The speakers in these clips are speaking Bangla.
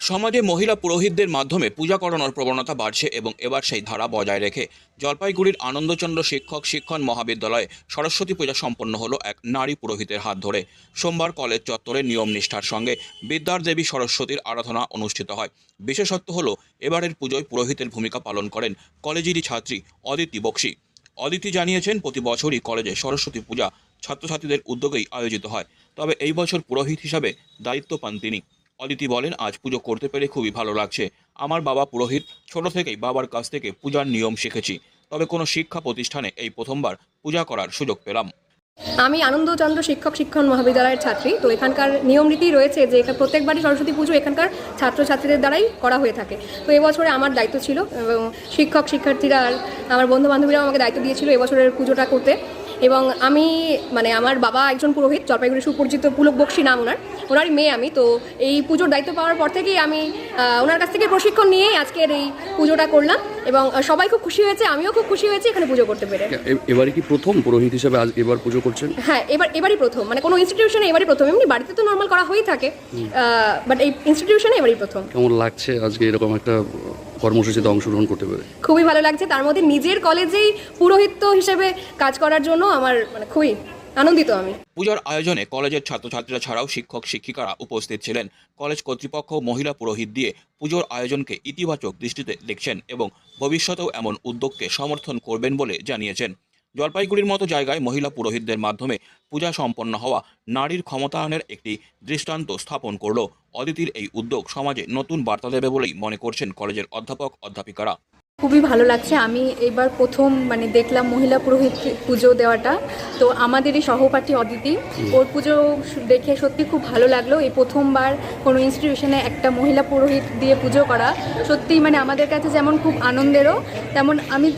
সমাজে মহিলা পুরোহিতদের মাধ্যমে পূজা করানোর প্রবণতা বাড়ছে এবং এবার সেই ধারা বজায় রেখে জলপাইগুড়ির আনন্দচন্দ্র শিক্ষক শিক্ষণ মহাবিদ্যালয়ে সরস্বতী পূজা সম্পন্ন হলো এক নারী পুরোহিতের হাত ধরে। সোমবার কলেজ চত্বরে নিয়ম নিষ্ঠার সঙ্গে বিদ্যার দেবী সরস্বতীর আরাধনা অনুষ্ঠিত হয়। বিশেষত্ব হলো, এবারের পুজোয় পুরোহিতের ভূমিকা পালন করেন কলেজেরই ছাত্রী অদিতি বক্সি। অদিতি জানিয়েছেন, প্রতি বছরই কলেজে সরস্বতী পূজা ছাত্রছাত্রীদের উদ্যোগেই আয়োজিত হয়। তবে এই বছর পুরোহিত হিসাবে দায়িত্ব পান তিনি। অদিতি বলেন, আজ পুজো করতে পেরে খুবই ভালো লাগছে। আমার বাবা পুরোহিত, ছোট থেকেই বাবার কাছ থেকে পূজার নিয়ম শিখেছি। তবে কোনো শিক্ষা প্রতিষ্ঠানে এই প্রথমবার পূজা করার সুযোগ পেলাম। আমি আনন্দচন্দ্র শিক্ষক শিক্ষণ মহাবিদ্যালয়ের ছাত্রী। তো এখানকার নিয়ম নীতি রয়েছে যে এখানে প্রত্যেকবারই সরস্বতী পুজো এখানকার ছাত্রছাত্রীদের দ্বারাই করা হয়ে থাকে। তো এবছরে আমার দায়িত্ব ছিল এবং শিক্ষক, শিক্ষার্থীরা আর আমার বন্ধু বান্ধবীরাও আমাকে দায়িত্ব দিয়েছিল এবছরের পুজোটা করতে। এবং আমি মানে আমার বাবা একজন পুরোহিত জলপাইগুড়ি সুপরিচিত পুলক বক্সি নাম ওনার। ওনারই মেয়ে আমি তো এই পুজোর দায়িত্ব পাওয়ার পর থেকেই আমি ওনার কাছ থেকে প্রশিক্ষণ নিয়েই আজকের এই পুজোটা করলাম এবং সবাই খুব খুশি হয়েছে আমিও খুব খুশি হয়েছি এখানে পুজো করতে পেরে। এবারে কি প্রথম পুরোহিত হিসেবে আজ এবার পুজো করছেন? হ্যাঁ এবার এবারই প্রথম। মানে কোনো ইনস্টিটিউশনে এবারই প্রথম এমনি বাড়িতে তো নর্মাল করা হয়েই থাকে বাট এই ইনস্টিটিউশনে এবারই প্রথম। কেমন লাগছে আজকে এরকম একটা কর্মসূচিতে অংশগ্রহণ করতে পেরে। খুবই ভালো লাগছে। তার মধ্যে নিজের কলেজেই পুরোহিত্য হিসেবে কাজ করার জন্য আমার মানে খুবই আনন্দিত আমি। পূজার আয়োজনে কলেজের ছাত্রছাত্রীরা ছাড়াও শিক্ষক শিক্ষিকারা উপস্থিত ছিলেন। কলেজ কর্তৃপক্ষ মহিলা পুরোহিত দিয়ে পুজোর আয়োজনকে ইতিবাচক দৃষ্টিতে দেখছেন এবং ভবিষ্যতেও এমন উদ্যোগকে সমর্থন করবেন বলে জানিয়েছেন। জলপাইগুড়ির মতো জায়গায় মহিলা পুরোহিতদের মাধ্যমে পূজা সম্পন্ন হওয়া নারীর ক্ষমতায়নের একটি দৃষ্টান্ত স্থাপন করল অদিতির এই উদ্যোগ সমাজে নতুন বার্তা দেবে বলেই মনে করছেন কলেজের অধ্যাপক, অধ্যাপিকারা। খুবই ভালো লাগছে। আমি এবার প্রথম মানে দেখলাম মহিলা পুরোহিত পুজো দেওয়াটা। তো আমাদেরই সহপাঠী অদিতি ওর পুজো দেখে সত্যি খুব ভালো লাগল। এই প্রথমবার কোনো ইনস্টিটিউশনে একটা মহিলা পুরোহিত দিয়ে পুজো করা। সত্যি মানে আমাদের কাছে যেমন খুব আনন্দেরও তেমন আমি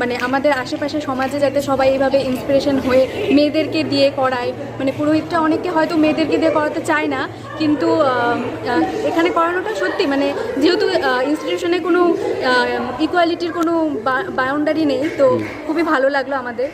মানে আমাদের আশেপাশে সমাজে যাতে সবাই এইভাবে ইন্সপিরেশন হয়ে মেয়েদেরকে দিয়ে করায়। মানে পুরোহিতটা অনেকে হয়তো মেয়েদেরকে দিয়ে করাতে চায় না কিন্তু এখানে করানোটা সত্যি। মানে যেহেতু ইনস্টিটিউশনে কোনো ইকুয়ালিটির কোনো বাউন্ডারি নেই তো খুবই ভালো লাগল আমাদের।